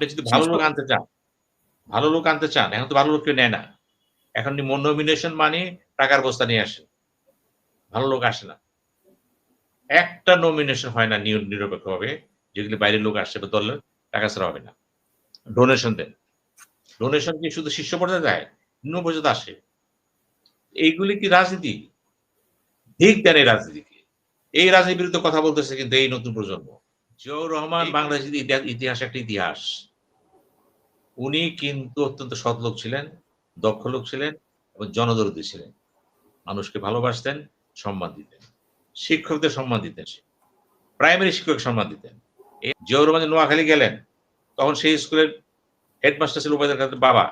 আপনি যদি ভালো লোক আনতে চান ভালো লোক আনতে চান এখন তো ভালো লোক কেউ নেয় না। এখন নমিনেশন মানে টাকার বস্তা নিয়ে আসে। ভালো লোক আসে না। একটা নমিনেশন হয় না নিরপেক্ষ ভাবে যেগুলি বাইরের লোক আসছে বা দলের টাকা ছাড়া হবে না। ডোনেশন দেন। ডোনেশন কি শুধু শীর্ষ পর্যায়ে দেয় নিম্ন পর্যায়ে আসে। এইগুলি কি রাজনীতি? দিক দেন এই রাজনীতিকে। এই রাজনীতির বিরুদ্ধে কথা বলতেছে কিন্তু এই নতুন প্রজন্ম। জিয়াউর রহমান বাংলাদেশের ইতিহাস একটা ইতিহাস। উনি কিন্তু অত্যন্ত সৎ লোক ছিলেন, দক্ষ লোক ছিলেন এবং জনদরদী ছিলেন। মানুষকে ভালোবাসতেন, সম্মান দিতেন। শিক্ষকদের সম্মান দিতেন প্রাইমারি শিক্ষক সম্মান দিতেন। জিয়াউর রহমান নোয়াখালী গেলেন, তখন সেই স্কুলের হেডমাস্টার ছিল উপায়দের কাছে বাবা।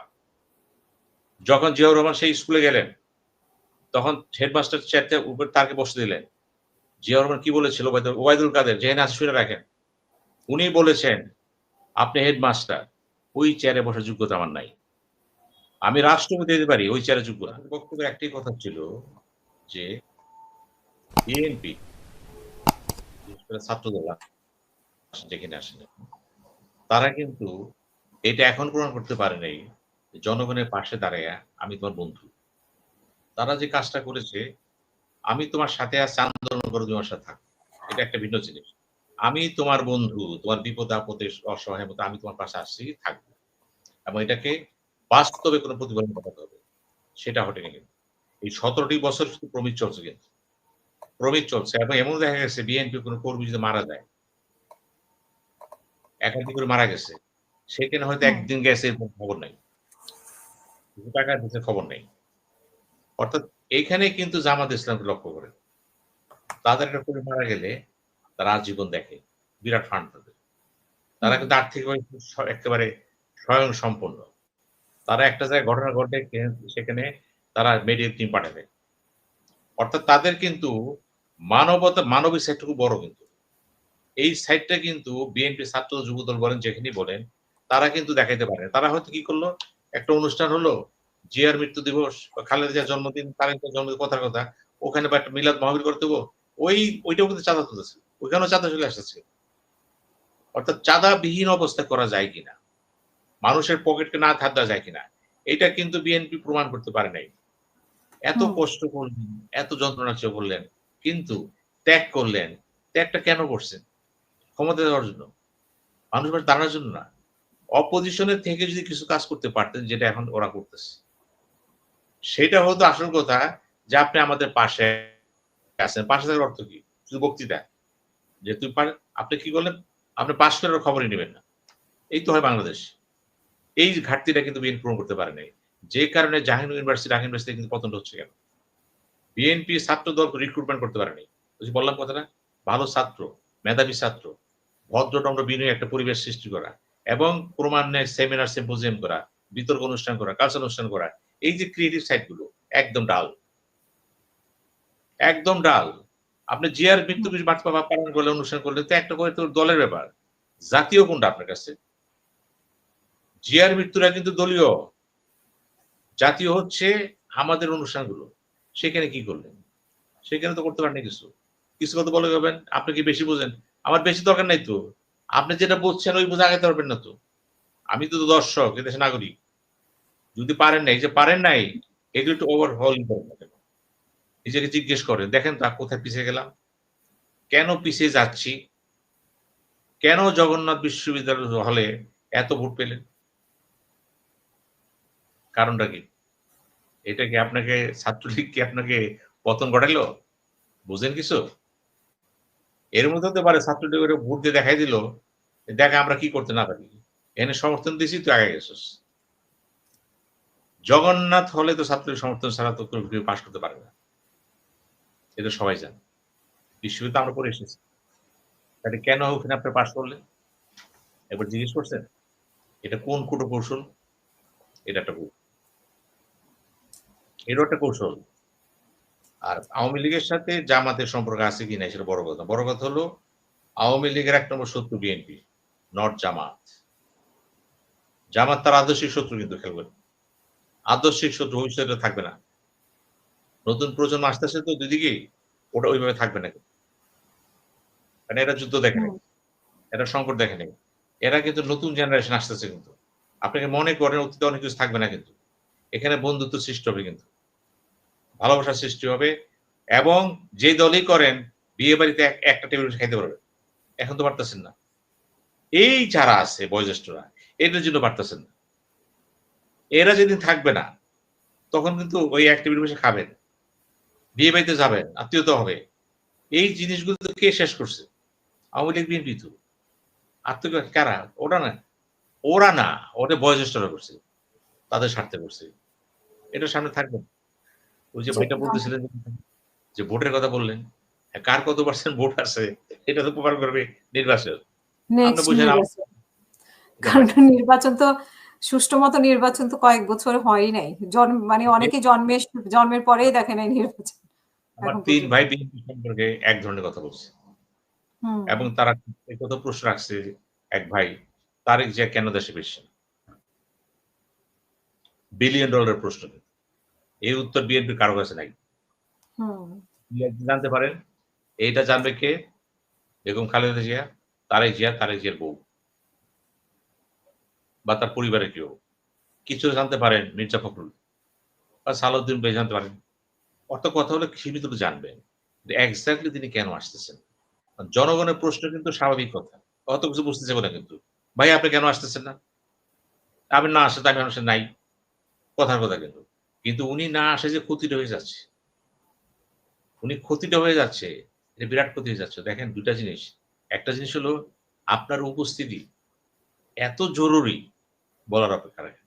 যখন জিয়াউর রহমান সেই স্কুলে গেলেন, তখন হেডমাস্টার চেয়ারতে উপর তাকে বসে দিলেন। জিয়াউর রহমান কি বলেছিল ওবায়দুল কাদের? যেখানে আছে শুনে রাখেন। উনি বলেছেন, আপনি হেডমাস্টার ওই চেয়ারে বসার যোগ্যতা আমার নাই। আমি রাষ্ট্রপতি দিতে পারি, ওই চেয়ারে যোগ্য বক্তব্য একটাই কথা ছিল যে বিএনপি ছাত্রদল যেখানে আসেন, তারা কিন্তু এটা এখন প্রমাণ করতে পারে নাই জনগণের পাশে দাঁড়ায় আমি তোমার বন্ধু। তারা যে কাজটা করেছে, আমি তোমার সাথে আছে, আন্দোলন করে, তোমার সাথে থাক। এটা একটা ভিন্ন জিনিস। আমি তোমার বন্ধু তোমার বিপদ আপদে অসহায় মতো আমি তোমার পাশে আসছি থাকব। এবং এটাকে বাস্তবে কোনো প্রতিফলন ঘটাতে হবে। সেটা ঘটেনি কিন্তু। এই সতেরোটি বছর শুধু প্রমিত চলছে কিন্তু। প্রমিত চলছে। এবং এমন দেখা গেছে বিএনপি কোনো কর্মী যদি মারা যায় একাধিক করে মারা গেছে সেখানে হয়তো একদিন গেছে এরকম খবর নাই। টাকা দিতে খবর নেই। অর্থাৎ এইখানে কিন্তু জামাত ইসলামকে লক্ষ্য করে। তাদের একটা করে মারা গেলে তারা আজীবন দেখে, বিরাট ফান্ড তাদের। তারা কিন্তু আর্থিকভাবে একেবারে স্বয়ং সম্পন্ন তারা একটা জায়গায় ঘটনা ঘটে সেখানে তারা মেডিকেল টিম পাঠাবে। অর্থাৎ তাদের কিন্তু মানবতা, মানবিক সাইডটা খুব বড় কিন্তু। এই সাইডটা কিন্তু বিএনপি ছাত্র যুবদল বলেন যেখানে বলেন, তারা কিন্তু দেখাইতে পারে তারা হয়তো কি করল? একটা অনুষ্ঠান হলো, জিয়ার মৃত্যু দিবস খালেদা জিয়ার জন্মদিন তারেকের জন্মদিন কথার কথা, ওখানে বা একটা মিলাদ মহাবীর করতে ওই, ওইটাও কিন্তু চাঁদা তুলেছে ওইখানেও চাঁদা চলে আসতেছে অর্থাৎ চাঁদাবিহীন অবস্থা করা যায় কিনা? মানুষের পকেটকে না থাকা যায় কিনা? এটা কিন্তু বিএনপি প্রমাণ করতে পারে নাই। এত কষ্ট করলেন এত যন্ত্রণা চেয়ে করলেন কিন্তু ত্যাগ করলেন। ত্যাগটা কেন করছেন? ক্ষমতা দেওয়ার জন্য। মানুষ দাঁড়ানোর জন্য না। অপোজিশনের থেকে যদি কিছু কাজ করতে পারতেন যেটা এখন ওরা করতেছে। সেটা হতো আসল কথা যে আপনি আমাদের পাশে আছেন। পাশে থাকার অর্থ কি? শুধু বক্তৃতা। যে তুই আপনি কি করলেন? আপনি পাশ করার খবরই নেবেন না। এই তো হয় বাংলাদেশ। এই ঘাটতিটা কিন্তু বিএনপি পূরণ করতে পারে নাই যে কারণে জাহাঙ্গীর ইউনিভার্সিটি ঢাকা ইউনিভার্সিটি কিন্তু পতন হচ্ছে কেন? বিএনপি ছাত্র দল রিক্রুটমেন্ট করতে পারেনি। বললাম কথাটা? ভালো ছাত্র, মেধাবী ছাত্র ভদ্রটম্র বিনয় একটা পরিবেশ সৃষ্টি করা এবং প্রমাণের সেমিনার সিম্পোজিয়াম করা, বিতর্ক অনুষ্ঠান করা কালচার অনুষ্ঠান করা। এই যে ক্রিয়েটিভ সাইটগুলো, একদম ডাল। একদম ডাল। আপনি জিয়ার মৃত্যু পালন করলে অনুষ্ঠান করলে তো একটা করে তোর দলের ব্যাপার। জাতীয় কোনটা আপনার কাছে? জিয়ার মৃত্যুরা কিন্তু দলীয়। জাতীয় হচ্ছে আমাদের অনুষ্ঠানগুলো। সেখানে কি করলেন? সেখানে তো করতে পারেন কিছু। কিছু কথা বলে যাবেন আপনি কি বেশি বোঝেন? আমার বেশি দরকার নাই তো। আপনি যেটা বুঝছেন ওই বোঝা আগাতে পারবেন না তো। আমি তো দর্শক এদেশের নাগরিক। যদি পারেন নাই যে পারেন নাই এগুলো একটু ওভারহল করেন। নিজেকে জিজ্ঞেস করেন দেখেন তো কোথায় পিছিয়ে গেলাম? কেন পিছিয়ে যাচ্ছি? কেন জগন্নাথ বিশ্ববিদ্যালয় হলে এত ভোট পেলেন? কারণটা কি? এটা কি আপনাকে, ছাত্রলীগ কি আপনাকে পতন ঘটাইলো? বুঝেন কিছু? এর মধ্যে হতে পারে ছাত্রলীগের ভোট দিয়ে দেখাই দিল দেখা আমরা কি করতে না পারি। এনে সমর্থন দিয়েছি তুই আগে গেছিস। জগন্নাথ হলে তো ছাত্রলীগ সমর্থন ছাড়া তো পাশ করতে পারে না। এটা সবাই জান। বিশ্ববিদ্যালয় আমরা পড়ে এসেছি। তাহলে কেন ওখানে আপনি পাশ করলেন? একবার জিজ্ঞেস করছেন? এটা কোন কুটো কৌশল? এটা একটা ভুল এরও একটা কৌশল। আর আওয়ামী লীগের সাথে জামাতের সম্পর্ক আছে কি না, সেটা বড় কথা। বড় কথা হলো, আওয়ামী লীগের এক নম্বর শত্রু বিএনপি নট জামাত। জামাত তার আদর্শিক শত্রু কিন্তু খেলবে আদর্শিক শত্রু ভবিষ্যতে থাকবে না। নতুন প্রজন্ম আসতে আসতে তো দুদিকেই ওটা ওইভাবে থাকবে না। কারণ এরা যুদ্ধ দেখে নেই এরা সংকট দেখে নেই এরা কিন্তু নতুন জেনারেশন আসতেছে কিন্তু। আপনাকে মনে করেন অতীতে অনেক কিছু থাকবে না কিন্তু। এখানে বন্ধুত্ব সৃষ্টি হবে কিন্তু। ভালোবাসার সৃষ্টি হবে এবং যে দলই করেন বিয়ে বাড়িতে এক- একটা টেবিল খাইতে পারবে। এখন তো পারতেছেন না। এই যারা আছে বয়োজ্যেষ্ঠরা এদের জন্য পারতেছেন না। এরা যেদিন থাকবে না তখন কিন্তু ওই এক টেবিল বসে খাবেন। বিয়ে বাড়িতে যাবেন আত্মীয়তা হবে। এই জিনিসগুলো তো কে শেষ করছে? আওয়ামী লীগ বিএনপি তো। আত্মীয় কারা? ওরা না। ওরা না। ওটা বয়োজ্যেষ্ঠরা করছে। তাদের স্বার্থে করছে। এটা সামনে থাকবে। ওই যে ভাইটা বলতেছিলেন যে ভোটের কথা বললেন। হ্যাঁ, কার কত পার্সেন্ট ভোট আছে? এটা তো প্রমাণ করবে নির্বাচন। কারণ নির্বাচন তো সুষ্ঠু মতো নির্বাচন তো কয়েক বছর হয়ই নাই। জন্ম মানে অনেকে জন্মের জন্মের পরেই দেখে নাই নির্বাচন। আমার তিন ভাই বিএনপি সম্পর্কে এক ধরনের কথা বলছে। এবং তারা কত প্রশ্ন রাখছে এক ভাই তারেক জিয়া কেন দেশে ফিরছেন বিলিয়ন ডলারের প্রশ্ন। এই উত্তর বিএনপি কারও কাছে নাই। জানতে পারেন। এইটা জানবে কে? বেগম খালেদা জিয়া তারেক জিয়া তারেক জিয়ার বউ। বা তার পরিবারের কেউ। কিছু জানতে পারেন মির্জা ফখরুল। বা সালাউদ্দিন ভাই জানতে পারেন। অত কথা হলে সীমিত জানবেন এক্স্যাক্টলি তিনি কেন আসতেছেন। জনগণের প্রশ্ন কিন্তু স্বাভাবিক কথা। অত কিছু বুঝতে চাইব না কিন্তু। ভাই, আপনি কেন আসতেছেন না? আপনি না আসে তাই মানুষের নাই। কথার কথা কিন্তু। কিন্তু উনি না আসে যে ক্ষতিটা হয়ে যাচ্ছে। উনি ক্ষতিটা হয়ে যাচ্ছে। এটা বিরাট ক্ষতি হয়ে যাচ্ছে। দেখেন দুটা জিনিস। একটা জিনিস হলো আপনার উপস্থিতি এত জরুরি বলার অপেক্ষা রাখে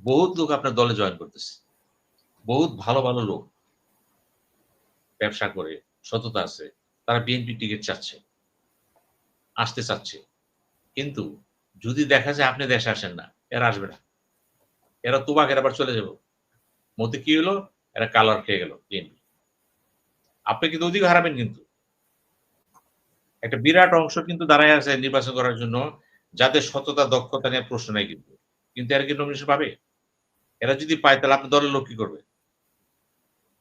বহুত লোক আপনার দলে জয়েন করতেছে। বহুত ভালো ভালো লোক। ব্যবসা করে, সততা আছে, তারা বিএনপি টিকিট চাচ্ছে, আসতে চাচ্ছে। কিন্তু যদি দেখা যায় আপনি দেশে আসেন না, এরা আসবে না। এরা তোবাকের আবার চলে যাব। মধ্যে কি হলো? এরা কালার খেয়ে গেল বিএনপি আপনি কিন্তু ওদিকে হারাবেন কিন্তু। একটা বিরাট অংশ কিন্তু দাঁড়ায় আছে নির্বাচন করার জন্য, যাদের সততা, দক্ষতা নিয়ে প্রশ্ন নাই কিন্তু। কিন্তু এরা কি নমিনেশন পাবে? এরা যদি পায় তাহলে আপনার দলের লোক কি করবে?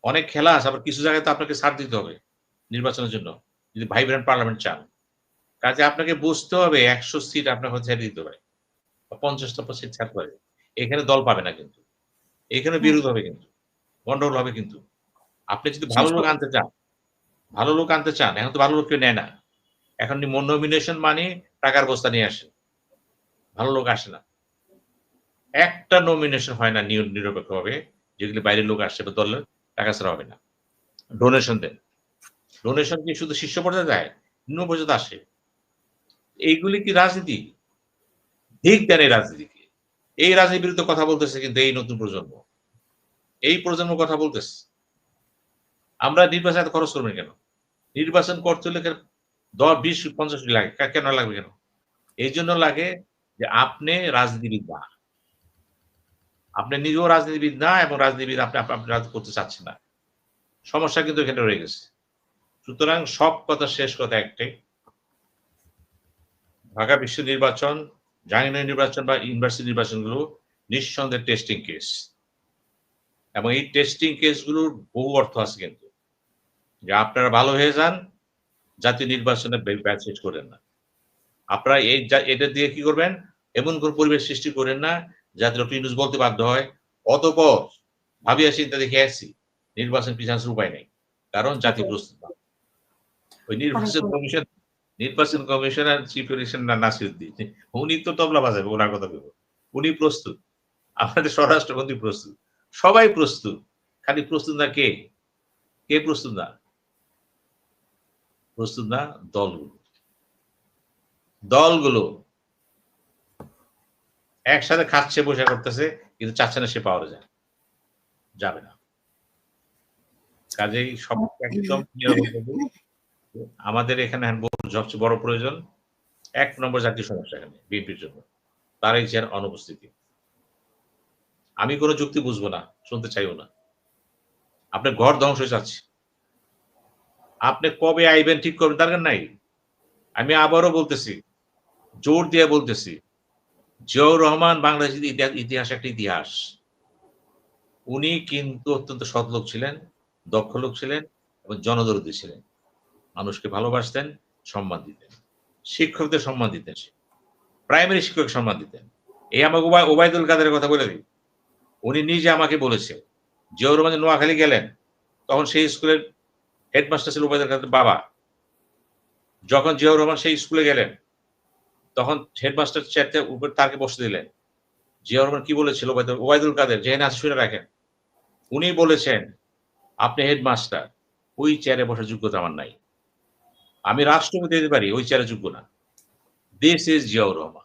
অনেক খেলা আছে আবার কিছু জায়গায় তো আপনাকে ছাড় দিতে হবে নির্বাচনের জন্য যদি ভাইব্রেন্ট পার্লামেন্ট চান। কাজে আপনাকে বুঝতে হবে একশো সিট আপনাকে ছেড়ে দিতে হবে বা পঞ্চাশটা সিট ছাড়তে পারে এখানে দল পাবে না কিন্তু। এখানে বিরোধ হবে কিন্তু গন্ডগোল হবে কিন্তু। আপনি যদি ভালো লোক আনতে চান ভালো লোক আনতে চান এখন তো ভালো লোক কেউ নেয় না। এখন নমিনেশন মানে টাকার বস্তা নিয়ে আসে। ভালো লোক আসে না। একটা নমিনেশন হয় না নিরপেক্ষ হবে যেগুলি বাইরের লোক আসছে বা দলের। টাকা ছাড়া হবে না। ডোনেশন দেন। ডোনেশন কি শুধু শীর্ষ পর্যায়ে দেয় নিম্ন পর্যায়ে আসে। এইগুলি কি রাজনীতি? দিক দেন এই রাজনীতিকে। এই রাজনীতির বিরুদ্ধে কথা বলতেছে কিন্তু এই নতুন প্রজন্ম। এই প্রজন্ম কথা বলতেছে। আমরা নির্বাচন খরচ করবেন কেন? নির্বাচন করতে হলে দশ, বিশ, পঞ্চাশ লাগে? কেন লাগবে কেন? এই জন্য লাগে যে আপনি রাজনীতিবিদ না। আপনি নিজেও রাজনীতিবিদ না এবং রাজনীতিবিদ আপনি আপনি রাজনীতি করতে চাচ্ছেন না। সমস্যা কিন্তু এখানে রয়ে গেছে। সুতরাং সব কথা শেষ কথা একটাই। ঢাকা বিশ্ব নির্বাচন জাহাঙ্গীর নির্বাচন বা ইউনিভার্সিটি নির্বাচনগুলো নিঃসন্দেহে টেস্টিং কেস এবং এই টেস্টিং কেসগুলোর বহু অর্থ আছে কিন্তু। যে আপনারা ভালো হয়ে যান, জাতীয় নির্বাচনে ব্যাচ করেন না। আপনারা এই এটা দিয়ে কি করবেন? এমন কোন পরিবেশ সৃষ্টি করেন না যাতে ডক্টর ইউনুস বলতে বাধ্য হয় অতপর ভাবিয়া চিন্তা দেখে আসছি নির্বাচন পিছানোর উপায় নেই কারণ জাতি প্রস্তুত না ওই নির্বাচন কমিশন নির্বাচন কমিশনার চিফ ইলেকশন নাসিরুদ্দিন উনি তো তবলা বাজাবে ওনার কথা বলব উনি প্রস্তুত আমাদের স্বরাষ্ট্রমন্ত্রী প্রস্তুত সবাই প্রস্তুত খালি প্রস্তুত না কে? কে প্রস্তুত না? প্রস্তুত না দলগুলো। দলগুলো একসাথে খাচ্ছে, বসে করতেছে, কিন্তু চাচ্ছে না সে পাওয়া যায়। যাবে না। কাজেই সব একদম আমাদের এখানে সবচেয়ে বড় প্রয়োজন। এক নম্বর জাতীয় সমস্যা এখানে, বিএনপির জন্য। তার এই যার অনুপস্থিতি। আমি কোনো যুক্তি বুঝব না, শুনতে চাইও না। আপনার ঘর ধ্বংস যাচ্ছে। আপনি কবে আইবেন, ঠিক করবেন, দরকার নাই। আমি আবারও বলতেছি, জোর দিয়ে বলতেছি জিয়াউর রহমান বাংলাদেশের ইতিহাস একটা ইতিহাস। উনি কিন্তু অত্যন্ত সৎ লোক ছিলেন, দক্ষ লোক ছিলেন এবং জনদরদী ছিলেন। মানুষকে ভালোবাসতেন, সম্মান দিতেন। শিক্ষকদের সম্মান দিতেন প্রাইমারি শিক্ষক সম্মান দিতেন। এই আমাকে ওবায়- ওবায়দুল কাদের কথা বলে দিই। উনি নিজে আমাকে বলেছে, জিয়াউর রহমান নোয়াখালী গেলেন, তখন সেই স্কুলের হেডমাস্টার ছিল ওবায়দুল কাদের বাবা। যখন জিয়াউর রহমান সেই স্কুলে গেলেন তখন হেডমাস্টার চেয়ারতে উপর তাকে বসে দিলেন। জিয়াউর রহমান কি বলেছিল? ওবায়দুল কাদের যেখানে আছে শুনে রাখেন। উনি বলেছেন, আপনি হেডমাস্টার, ওই চেয়ারে বসার যোগ্যতা আমার নাই। আমি রাষ্ট্রপতি হতে পারি, ওই চেয়ারে যোগ্য না। This is Ziaur Rahman.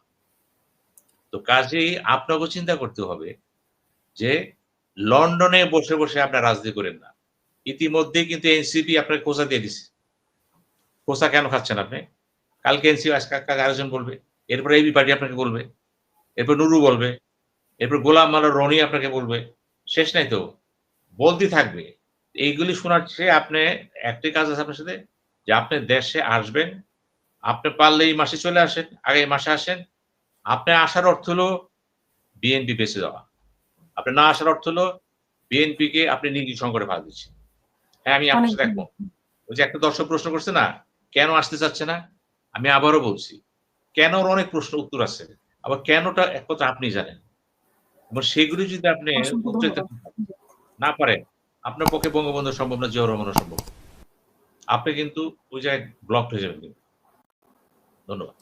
তো কাজেই আপনাকে চিন্তা করতে হবে যে, লন্ডনে বসে বসে আপনার রাজনীতি করেন না। ইতিমধ্যে কিন্তু এনসিপি আপনাকে খোঁচা দিয়ে দিছে। খোঁচা কেন খাচ্ছেন আপনি? কালকে কাকে আলোচনা বলবে। এরপর এবি পার্টি আপনাকে বলবে। এরপর নুরু বলবে। এরপর গোলাম মালা রনি আপনাকে বলবে। শেষ নাই তো। বলতে থাকবে। এইগুলি শোনার চেয়ে আপনি একটাই কাজ আছে আপনার সাথে যে আপনি দেশে আসবেন। আপনি পারলে এই মাসে চলে আসেন আগে এই মাসে আসেন। আপনি আসার অর্থ হলো বিএনপি বেঁচে যাওয়া। আপনি না আসার অর্থ হলো বিএনপি কে আপনি নিজে সংকটে ফেলা দিচ্ছেন। হ্যাঁ আমি আপনার সাথে একমত। ওই যে একটা দর্শক প্রশ্ন করছে না কেন আসতে চাচ্ছে না? আমি আবারও বলছি কেন অনেক প্রশ্ন উত্তর আছে আবার কেনটা এক কথা আপনি জানেন। এবং সেগুলি যদি আপনি না পারেন আপনার পক্ষে বঙ্গবন্ধু সম্ভব না জিয়াউর রহমানও সম্ভব। আপনি কিন্তু ওই জায়গায় ব্লক হয়ে যাবেন ধন্যবাদ।